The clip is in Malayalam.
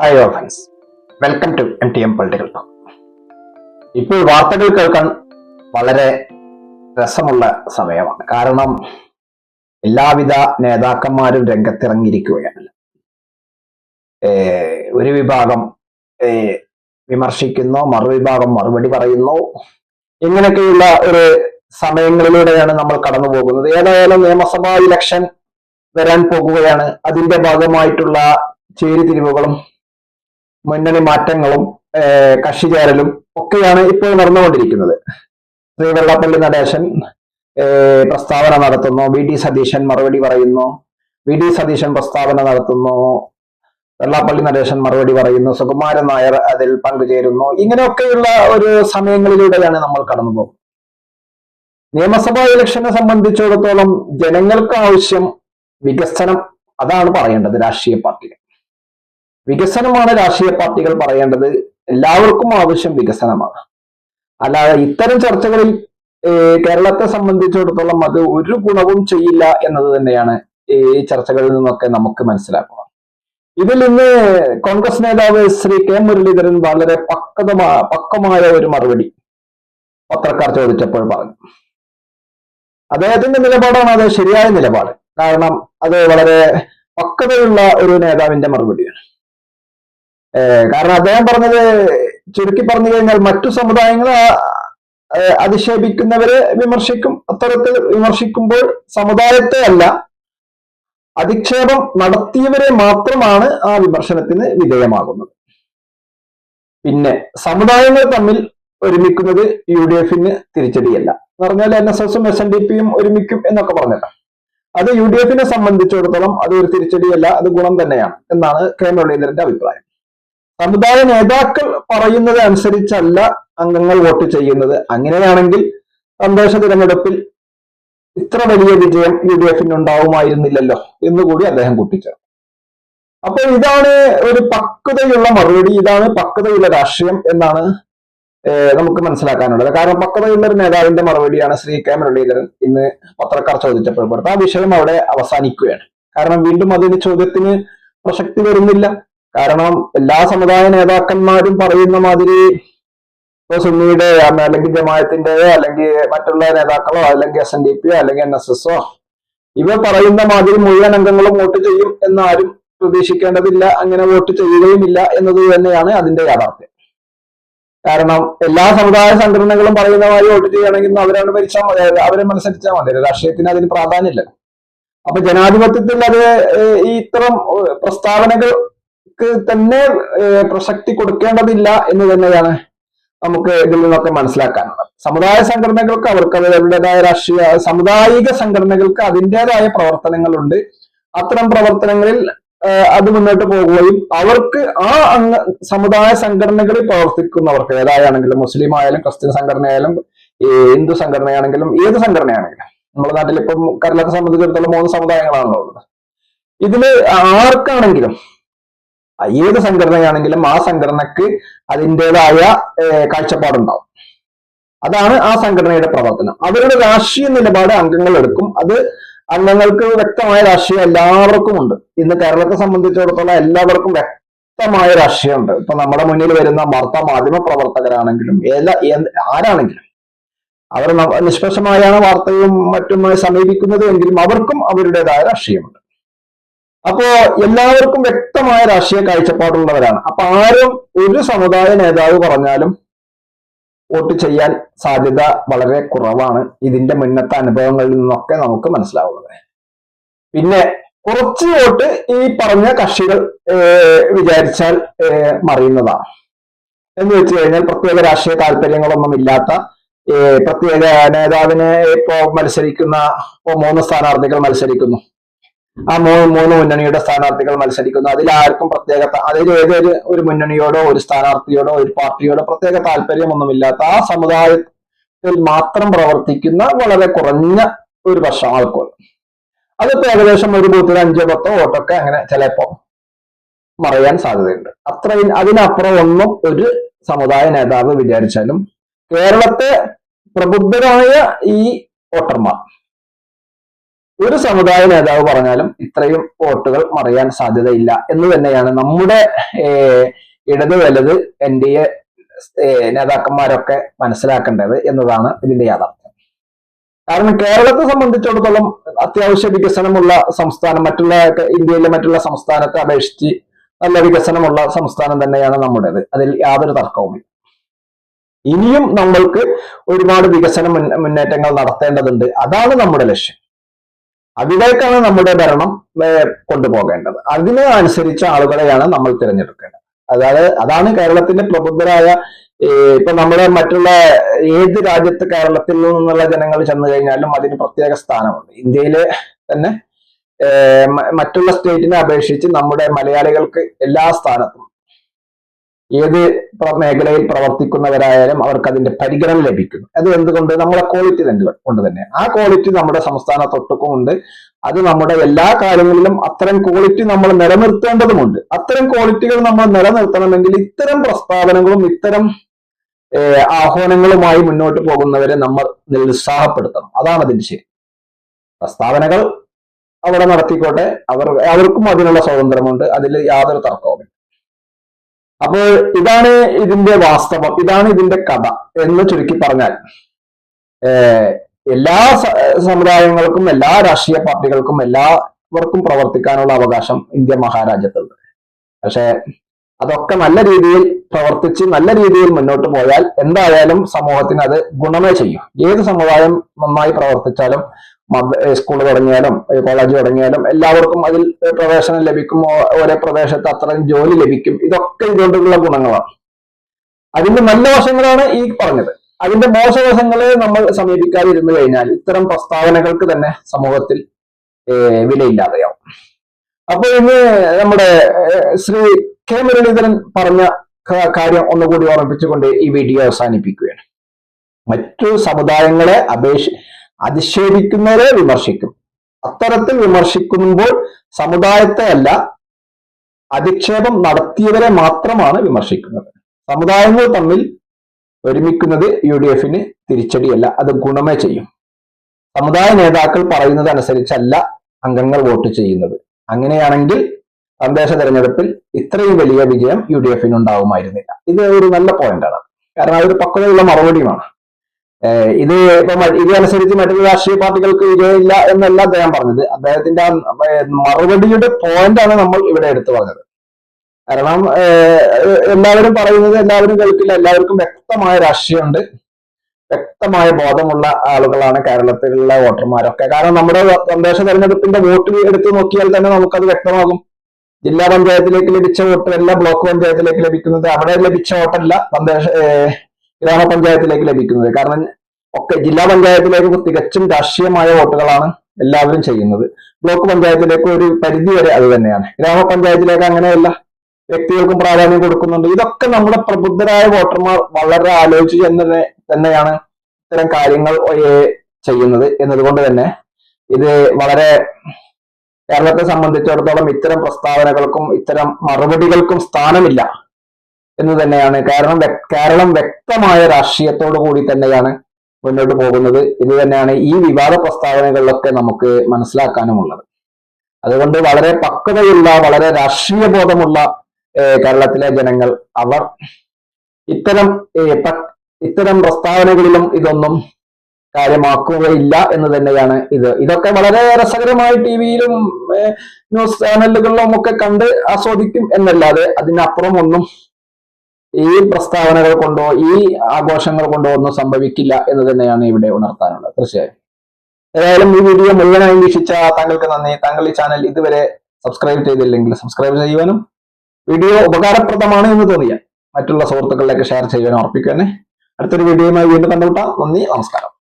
Hi all friends welcome to M T M political talk ഇപ്പോൾ വാർത്തകൾ കേൾക്കാൻ വളരെ രസമുള്ള സമയമാണ്. കാരണം എല്ലാവിധ നേതാക്കന്മാരും രംഗത്തിറങ്ങിയിരിക്കുകയാണ്. ഒരു വിഭാഗം വിമർശിക്കുന്നോ മറുവിഭാഗം മറുപടി പറയുന്നു. ഇങ്ങനെയൊക്കെയുള്ള ഒരു സമയങ്ങളിലൂടെയാണ് നമ്മൾ കടന്നു പോകുന്നത് ഏതായാലും നിയമസഭാ ഇലക്ഷൻ വരാൻ പോകുകയാണ്. അതിന്റെ ഭാഗമായിട്ടുള്ള ചേരിതിരിവുകളും മുന്നണി മാറ്റങ്ങളും കക്ഷി ചേരലും ഒക്കെയാണ് ഇപ്പോൾ നടന്നുകൊണ്ടിരിക്കുന്നത്. ശ്രീ വെള്ളാപ്പള്ളി നടേശൻ പ്രസ്താവന നടത്തുന്നു. വി. ഡി സതീശൻ മറുപടി പറയുന്നു. വി. ഡി സതീശൻ പ്രസ്താവന നടത്തുന്നു. വെള്ളാപ്പള്ളി നടേശൻ മറുപടി പറയുന്നു. സുകുമാരൻ നായർ അതിൽ പങ്കുചേരുന്നു. ഇങ്ങനെയൊക്കെയുള്ള ഒരു സമയങ്ങളിലൂടെയാണ് നമ്മൾ കടന്നു പോകുന്നത് നിയമസഭാ ഇലക്ഷനെ സംബന്ധിച്ചിടത്തോളം ജനങ്ങൾക്ക് ആവശ്യം വികസനം അതാണ് പറയേണ്ടത് രാഷ്ട്രീയ പാർട്ടികൾ വികസനമാണ് രാഷ്ട്രീയ പാർട്ടികൾ പറയേണ്ടത്. എല്ലാവർക്കും ആവശ്യം വികസനമാണ്. അല്ലാതെ ഇത്തരം ചർച്ചകളിൽ കേരളത്തെ സംബന്ധിച്ചിടത്തോളം അത് ഒരു ഗുണവും ചെയ്യില്ല എന്നത് തന്നെയാണ് ഈ ചർച്ചകളിൽ നിന്നൊക്കെ നമുക്ക് മനസ്സിലാക്കുക ഇതിൽ ഇന്ന് കോൺഗ്രസ് നേതാവ് ശ്രീ കെ മുരളീധരൻ വളരെ പക്വതമാ പക്വമായ ഒരു മറുപടി പത്രക്കാർ ചോദിച്ചപ്പോൾ പറഞ്ഞു. അദ്ദേഹത്തിന്റെ നിലപാടാണ് അത് ശരിയായ നിലപാട്. കാരണം അത് വളരെ പക്വതയുള്ള ഒരു നേതാവിന്റെ മറുപടിയാണ്. കാരണം അദ്ദേഹം പറഞ്ഞത് ചുരുക്കി പറഞ്ഞു കഴിഞ്ഞാൽ മറ്റു സമുദായങ്ങളെ അധിക്ഷേപിക്കുന്നവരെ വിമർശിക്കും അത്തരത്തിൽ വിമർശിക്കുമ്പോൾ സമുദായത്തെ അല്ല അധിക്ഷേപം നടത്തിയവരെ മാത്രമാണ് ആ വിമർശനത്തിന് വിധേയമാകുന്നത്. പിന്നെ സമുദായങ്ങൾ തമ്മിൽ ഒരുമിക്കുന്നത് യു ഡി എഫിന് തിരിച്ചടിയല്ല. എന്ന് പറഞ്ഞാൽ എൻ എസ് എസും എസ് എൻ ഡി പിയും ഒരുമിക്കും എന്നൊക്കെ പറഞ്ഞല്ലോ അത് യു ഡി എഫിനെ സംബന്ധിച്ചിടത്തോളം അത് ഒരു തിരിച്ചടിയല്ല അത് ഗുണം തന്നെയാണ് എന്നാണ് കെ മുരളീധരന്റെ അഭിപ്രായം. സമുദായ നേതാക്കൾ പറയുന്നത് അനുസരിച്ചല്ല അംഗങ്ങൾ വോട്ട് ചെയ്യുന്നത്. അങ്ങനെയാണെങ്കിൽ തദ്ദേശ തിരഞ്ഞെടുപ്പിൽ ഇത്ര വലിയ വിജയം യു ഡി എഫിന് ഉണ്ടാവുമായിരുന്നില്ലല്ലോ എന്നുകൂടി അദ്ദേഹം കൂട്ടിച്ചേർത്തു. അപ്പോൾ ഇതാണ് ഒരു പക്വതയുള്ള മറുപടി ഇതാണ് പക്വതയുള്ള രാഷ്ട്രീയം എന്നാണ് നമുക്ക് മനസ്സിലാക്കാനുള്ളത്. കാരണം പക്വതയുള്ള ഒരു നേതാവിന്റെ മറുപടിയാണ് ശ്രീ കെ മുരളീധരൻ ഇന്ന് പത്രക്കാർ ചോദിച്ചപ്പോൾ ആ വിഷയം അവിടെ അവസാനിക്കുകയാണ്. കാരണം വീണ്ടും അതിന് ചോദ്യത്തിന് പ്രസക്തി വരുന്നില്ല. കാരണം എല്ലാ സമുദായ നേതാക്കന്മാരും പറയുന്ന മാതിരി ഇപ്പൊ സുന്നിയുടെ അല്ലെങ്കിൽ ജമായത്തിന്റെയോ അല്ലെങ്കിൽ മറ്റുള്ള നേതാക്കളോ അല്ലെങ്കിൽ എസ് എൻ ഡി പിയോ അല്ലെങ്കിൽ എൻ എസ് എസോ ഇവ പറയുന്ന മാതിരി മുഴുവൻ അംഗങ്ങളും വോട്ട് ചെയ്യും എന്നാരും പ്രതീക്ഷിക്കേണ്ടതില്ല. അങ്ങനെ വോട്ട് ചെയ്യുകയുമില്ല എന്നത് തന്നെയാണ് അതിന്റെ യാഥാർത്ഥ്യം. കാരണം എല്ലാ സമുദായ സംഘടനകളും പറയുന്ന മാതിരി വോട്ട് ചെയ്യുകയാണെങ്കിൽ അവരോട് ഭരിച്ചാൽ മതി. അവരെ മനസ്സരിച്ചാൽ മതി. രാഷ്ട്രീയത്തിന് അതിന് പ്രാധാന്യമില്ല. അപ്പൊ ജനാധിപത്യത്തിൽ അത് ഈ ഇത്തരം ഏഹ്, പ്രസ്താവനകൾക്ക് തന്നെ പ്രസക്തി കൊടുക്കേണ്ടതില്ല എന്ന് തന്നെയാണ് നമുക്ക് ഇതിൽ നിന്നൊക്കെ മനസ്സിലാക്കാനുള്ളത്. സമുദായ സംഘടനകൾക്ക് അവർക്ക് അവരുടേതായ രാഷ്ട്രീയ സമുദായിക സംഘടനകൾക്ക് അതിന്റെതായ പ്രവർത്തനങ്ങളുണ്ട്. അത്തരം പ്രവർത്തനങ്ങളിൽ അത് മുന്നോട്ട് പോകുകയും അവർക്ക് ആ അംഗ സമുദായ സംഘടനകളിൽ പ്രവർത്തിക്കുന്നവർക്ക് ഏതായാണെങ്കിലും മുസ്ലിം ആയാലും ക്രിസ്ത്യൻ സംഘടനയായാലും ഹിന്ദു സംഘടനയാണെങ്കിലും ഏത് സംഘടനയാണെങ്കിലും നമ്മുടെ നാട്ടിൽ ഇപ്പം കേരളത്തെ സംബന്ധിച്ചിടത്തോളം മൂന്ന് സമുദായങ്ങളാണല്ലോ ഉള്ളത് ഇതിൽ ആർക്കാണെങ്കിലും ഏത് സംഘടനയാണെങ്കിലും ആ സംഘടനക്ക് അതിന്റെതായ കാഴ്ചപ്പാടുണ്ടാവും. അതാണ് ആ സംഘടനയുടെ പ്രവർത്തനം. അവരുടെ രാഷ്ട്രീയ നിലപാട് അംഗങ്ങൾ എടുക്കും. അത് അംഗങ്ങൾക്ക് വ്യക്തമായ രാഷ്ട്രീയം എല്ലാവർക്കും ഉണ്ട് ഇന്ന് കേരളത്തെ സംബന്ധിച്ചിടത്തോളം എല്ലാവർക്കും വ്യക്തമായ രാഷ്ട്രീയമുണ്ട്. ഇപ്പൊ നമ്മുടെ മുന്നിൽ വരുന്ന വാർത്താ മാധ്യമ പ്രവർത്തകരാണെങ്കിലും ഏതാ ആരാണെങ്കിലും അവർ നിഷ്പക്ഷമായാണ് വാർത്തയും മറ്റുമായി സമീപിക്കുന്നത് എങ്കിലും അവർക്കും അവരുടേതായ രാഷ്ട്രീയമുണ്ട്. അപ്പോ എല്ലാവർക്കും വ്യക്തമായ രാഷ്ട്രീയ കാഴ്ചപ്പാടുള്ളവരാണ്. അപ്പൊ ആരും ഒരു സമുദായ നേതാവ് പറഞ്ഞാലും വോട്ട് ചെയ്യാൻ സാധ്യത വളരെ കുറവാണ് ഇതിന്റെ മുന്നത്തെ അനുഭവങ്ങളിൽ നിന്നൊക്കെ നമുക്ക് മനസ്സിലാവുന്നത്. പിന്നെ കുറച്ച് വോട്ട് ഈ പറഞ്ഞ കക്ഷികൾ വിചാരിച്ചാൽ മറിയുന്നതാണ്. എന്ന് വെച്ച് കഴിഞ്ഞാൽ പ്രത്യേക രാഷ്ട്രീയ താല്പര്യങ്ങളൊന്നും ഇല്ലാത്ത പ്രത്യേക നേതാവിനെ ഇപ്പോ മത്സരിക്കുന്ന ഇപ്പോ മൂന്ന് സ്ഥാനാർത്ഥികൾ മത്സരിക്കുന്നു. ആ മൂന്ന് മൂന്ന് മുന്നണിയുടെ സ്ഥാനാർത്ഥികൾ മത്സരിക്കുന്നു. അതിൽ ആർക്കും പ്രത്യേക അതിൽ ഏതൊരു ഒരു മുന്നണിയോടോ ഒരു സ്ഥാനാർത്ഥിയോടോ ഒരു പാർട്ടിയോടോ പ്രത്യേക താല്പര്യമൊന്നുമില്ലാത്ത ആ സമുദായത്തിൽ മാത്രം പ്രവർത്തിക്കുന്ന വളരെ കുറഞ്ഞ ഒരു പക്ഷം ആൾക്കോ അതിപ്പോ ഏകദേശം ഒരു ബൂത്തിൽ അഞ്ചോ പത്തോ വോട്ടൊക്കെ അങ്ങനെ ചിലപ്പോ മറയാൻ സാധ്യതയുണ്ട്. അത്രയും അതിനപ്പുറം ഒന്നും ഒരു സമുദായ നേതാവ് വിചാരിച്ചാലും കേരളത്തെ പ്രബുദ്ധരായ ഈ വോട്ടർമാർ ഒരു സമുദായ നേതാവ് പറഞ്ഞാലും ഇത്രയും വോട്ടുകൾ മറിയാൻ സാധ്യതയില്ല എന്ന് തന്നെയാണ് നമ്മുടെ ഇടത് വലത് എൻ ഡി എ നേതാക്കന്മാരൊക്കെ മനസ്സിലാക്കേണ്ടത് എന്നതാണ് ഇതിന്റെ യാഥാർത്ഥ്യം. കാരണം കേരളത്തെ സംബന്ധിച്ചിടത്തോളം അത്യാവശ്യ വികസനമുള്ള സംസ്ഥാനം മറ്റുള്ള ഇന്ത്യയിലെ മറ്റുള്ള സംസ്ഥാനത്തെ അപേക്ഷിച്ച് നല്ല വികസനമുള്ള സംസ്ഥാനം തന്നെയാണ് നമ്മുടേത്. അതിൽ യാതൊരു തർക്കവുമില്ല. ഇനിയും നമ്മൾക്ക് ഒരുപാട് വികസന മുന്നേറ്റങ്ങൾ നടത്തേണ്ടതുണ്ട്. അതാണ് നമ്മുടെ ലക്ഷ്യം. അതിലേക്കാണ് നമ്മുടെ ഭരണം കൊണ്ടുപോകേണ്ടത്. അതിന് അനുസരിച്ച ആളുകളെയാണ് നമ്മൾ തിരഞ്ഞെടുക്കേണ്ടത്. അതായത് അതാണ് കേരളത്തിന്റെ പ്രബുദ്ധരായ ഇപ്പൊ നമ്മുടെ മറ്റുള്ള ഏത് രാജ്യത്ത് കേരളത്തിൽ നിന്നുള്ള ജനങ്ങൾ ചെന്ന് കഴിഞ്ഞാലും അതിന് പ്രത്യേക സ്ഥാനമുണ്ട്. ഇന്ത്യയിലെ തന്നെ മറ്റുള്ള സ്റ്റേറ്റിനെ അപേക്ഷിച്ച് നമ്മുടെ മലയാളികൾക്ക് എല്ലാ സ്ഥാനത്തും ഏത് മേഖലയിൽ പ്രവർത്തിക്കുന്നവരായാലും അവർക്ക് അതിന്റെ പരിഗണന ലഭിക്കുന്നു. അത് എന്തുകൊണ്ട്? നമ്മളെ ക്വാളിറ്റി തന്നെ കൊണ്ട് തന്നെ. ആ ക്വാളിറ്റി നമ്മുടെ സംസ്ഥാനത്തൊട്ടുക്കുമുണ്ട് അത് നമ്മുടെ എല്ലാ കാര്യങ്ങളിലും അത്തരം ക്വാളിറ്റി നമ്മൾ നിലനിർത്തേണ്ടതുമുണ്ട്. അത്തരം ക്വാളിറ്റികൾ നമ്മൾ നിലനിർത്തണമെങ്കിൽ ഇത്തരം പ്രസ്താവനകളും ഇത്തരം ആഹ്വാനങ്ങളുമായി മുന്നോട്ട് പോകുന്നവരെ നമ്മൾ നിരുത്സാഹപ്പെടുത്തണം അതാണ് അതിന്റെ ശരി. പ്രസ്താവനകൾ അവിടെ നടത്തിക്കോട്ടെ. അവർ അവർക്കും അതിനുള്ള സ്വാതന്ത്ര്യമുണ്ട്. അതിൽ യാതൊരു തർക്കവുമില്ല. അപ്പോൾ ഇതാണ് ഇതിന്റെ വാസ്തവം ഇതാണ് ഇതിന്റെ കഥ എന്ന് ചുരുക്കി പറഞ്ഞാൽ എല്ലാ സമുദായങ്ങൾക്കും എല്ലാ രാഷ്ട്രീയ പാർട്ടികൾക്കും എല്ലാവർക്കും പ്രവർത്തിക്കാനുള്ള അവകാശം ഇന്ത്യ മഹാരാജ്യത്തുണ്ട്. പക്ഷെ അതൊക്കെ നല്ല രീതിയിൽ പ്രവർത്തിച്ച് നല്ല രീതിയിൽ മുന്നോട്ട് പോയാൽ എന്തായാലും സമൂഹത്തിന് അത് ഗുണമേ ചെയ്യും. ഏത് സമുദായം നന്നായി പ്രവർത്തിച്ചാലും സ്കൂൾ തുടങ്ങിയാലും കോളേജ് തുടങ്ങിയാലും എല്ലാവർക്കും അതിൽ പ്രവേശനം ലഭിക്കും ഒരേ പ്രദേശത്ത് അത്രയും ജോലി ലഭിക്കും. ഇതൊക്കെ ഇതുകൊണ്ടുള്ള ഗുണങ്ങളാണ്. അതിന്റെ നല്ല വശങ്ങളാണ് ഈ പറഞ്ഞത്. അതിന്റെ മോശവശങ്ങളെ നമ്മൾ സമീപിക്കാതിരുന്നു കഴിഞ്ഞാൽ ഇത്തരം പ്രസ്താവനകൾക്ക് തന്നെ സമൂഹത്തിൽ വിലയില്ലാതെയാവും. അപ്പൊ ഇന്ന് നമ്മുടെ ശ്രീ കെ മുരളീധരൻ പറഞ്ഞ കാര്യം ഒന്നുകൂടി ഓർമ്മിപ്പിച്ചുകൊണ്ട് ഈ വീഡിയോ അവസാനിപ്പിക്കുകയാണ്. മറ്റു സമുദായങ്ങളെ അപേക്ഷ അധിക്ഷേപിക്കുന്നവരെ വിമർശിക്കും. അത്തരത്തിൽ വിമർശിക്കുമ്പോൾ സമുദായത്തെ അല്ല അധിക്ഷേപം നടത്തിയവരെ മാത്രമാണ് വിമർശിക്കുന്നത്. സമുദായങ്ങൾ തമ്മിൽ ഒരുമിക്കുന്നത് യു ഡി എഫിന് തിരിച്ചടിയല്ല അത് ഗുണമേ ചെയ്യും. സമുദായ നേതാക്കൾ പറയുന്നത് അനുസരിച്ചല്ല അംഗങ്ങൾ വോട്ട് ചെയ്യുന്നത്. അങ്ങനെയാണെങ്കിൽ തദ്ദേശ തെരഞ്ഞെടുപ്പിൽ ഇത്രയും വലിയ വിജയം യു ഡി എഫിന് ഉണ്ടാവുമായിരുന്നില്ല ഇത് ഒരു നല്ല പോയിന്റാണ് കാരണം അതൊരു പക്വതയുള്ള മറുപടിയുമാണ്. ഇത് ഇപ്പൊ ഇതനുസരിച്ച് മറ്റൊരു രാഷ്ട്രീയ പാർട്ടികൾക്ക് വിജയമില്ല എന്നല്ല അദ്ദേഹം പറഞ്ഞത്. അദ്ദേഹത്തിന്റെ മറുപടിയുടെ പോയിന്റാണ് നമ്മൾ ഇവിടെ എടുത്തു പറഞ്ഞത്. കാരണം എല്ലാവരും പറയുന്നത് എല്ലാവരും കേൾക്കില്ല എല്ലാവർക്കും വ്യക്തമായ രാഷ്ട്രീയമുണ്ട്. വ്യക്തമായ ബോധമുള്ള ആളുകളാണ് കേരളത്തിലുള്ള വോട്ടർമാരൊക്കെ. കാരണം നമ്മുടെ തദ്ദേശ തെരഞ്ഞെടുപ്പിന്റെ വോട്ട് എടുത്തു നോക്കിയാൽ തന്നെ നമുക്കത് വ്യക്തമാകും. ജില്ലാ പഞ്ചായത്തിലേക്ക് ലഭിച്ച വോട്ട് അല്ല ബ്ലോക്ക് പഞ്ചായത്തിലേക്ക് ലഭിക്കുന്നത്. അവിടെ ലഭിച്ച വോട്ടല്ല ഏഹ് ഗ്രാമപഞ്ചായത്തിലേക്ക് ലഭിക്കുന്നത്. കാരണം ഒക്കെ ജില്ലാ പഞ്ചായത്തിലേക്ക് തികച്ചും രാഷ്ട്രീയമായ വോട്ടുകളാണ് എല്ലാവരും ചെയ്യുന്നത്. ബ്ലോക്ക് പഞ്ചായത്തിലേക്ക് ഒരു പരിധി വരെ അത് തന്നെയാണ്. ഗ്രാമപഞ്ചായത്തിലേക്ക് അങ്ങനെയല്ല. വ്യക്തികൾക്കും പ്രാധാന്യം കൊടുക്കുന്നുണ്ട്. ഇതൊക്കെ നമ്മുടെ പ്രബുദ്ധരായ വോട്ടർമാർ വളരെ ആലോചിച്ച് തന്നെ തന്നെയാണ് ഇത്തരം കാര്യങ്ങൾ ചെയ്യുന്നത് എന്നതുകൊണ്ട് തന്നെ ഇത് വളരെ കേരളത്തെ സംബന്ധിച്ചിടത്തോളം ഇത്തരം പ്രസ്താവനകൾക്കും ഇത്തരം മറുപടികൾക്കും സ്ഥാനമില്ല. എന്ന് തന്നെയാണ്. കാരണം കേരളം വ്യക്തമായ രാഷ്ട്രീയത്തോടു കൂടി തന്നെയാണ് മുന്നോട്ട് പോകുന്നത്. ഇത് തന്നെയാണ് ഈ വിവാദ പ്രസ്താവനകളിലൊക്കെ നമുക്ക് മനസ്സിലാക്കാനുമുള്ളത്. അതുകൊണ്ട് വളരെ പക്വതയുള്ള വളരെ രാഷ്ട്രീയ ബോധമുള്ള കേരളത്തിലെ ജനങ്ങൾ അവർ ഇത്തരം ഇത്തരം പ്രസ്താവനകളിലും ഇതൊന്നും കാര്യമാക്കുകയില്ല എന്ന് തന്നെയാണ് ഇത്. ഇതൊക്കെ വളരെ രസകരമായി ടി വിയിലും ന്യൂസ് ചാനലുകളിലും ഒക്കെ കണ്ട് ആസ്വദിക്കും എന്നല്ലാതെ അതിനപ്പുറം ഒന്നും ഈ പ്രസ്താവനകൾ കൊണ്ടോ ഈ ആഘോഷങ്ങൾ കൊണ്ടോ ഒന്നും സംഭവിക്കില്ല എന്ന് തന്നെയാണ് ഇവിടെ ഉണർത്താനുള്ളത്. തീർച്ചയായും. ഏതായാലും ഈ വീഡിയോ മുഴുവനായി വീക്ഷിച്ച താങ്കൾക്ക് നന്ദി. താങ്കൾ ഈ ചാനൽ ഇതുവരെ സബ്സ്ക്രൈബ് ചെയ്തില്ലെങ്കിൽ സബ്സ്ക്രൈബ് ചെയ്യുവാനും വീഡിയോ ഉപകാരപ്രദമാണ് എന്ന് തോന്നിയാൽ മറ്റുള്ള സുഹൃത്തുക്കളിലേക്ക് ഷെയർ ചെയ്യുവാനും തന്നെ അടുത്തൊരു വീഡിയോയുമായി വീണ്ടും കണ്ടുമുട്ടാം. നന്ദി. നമസ്കാരം.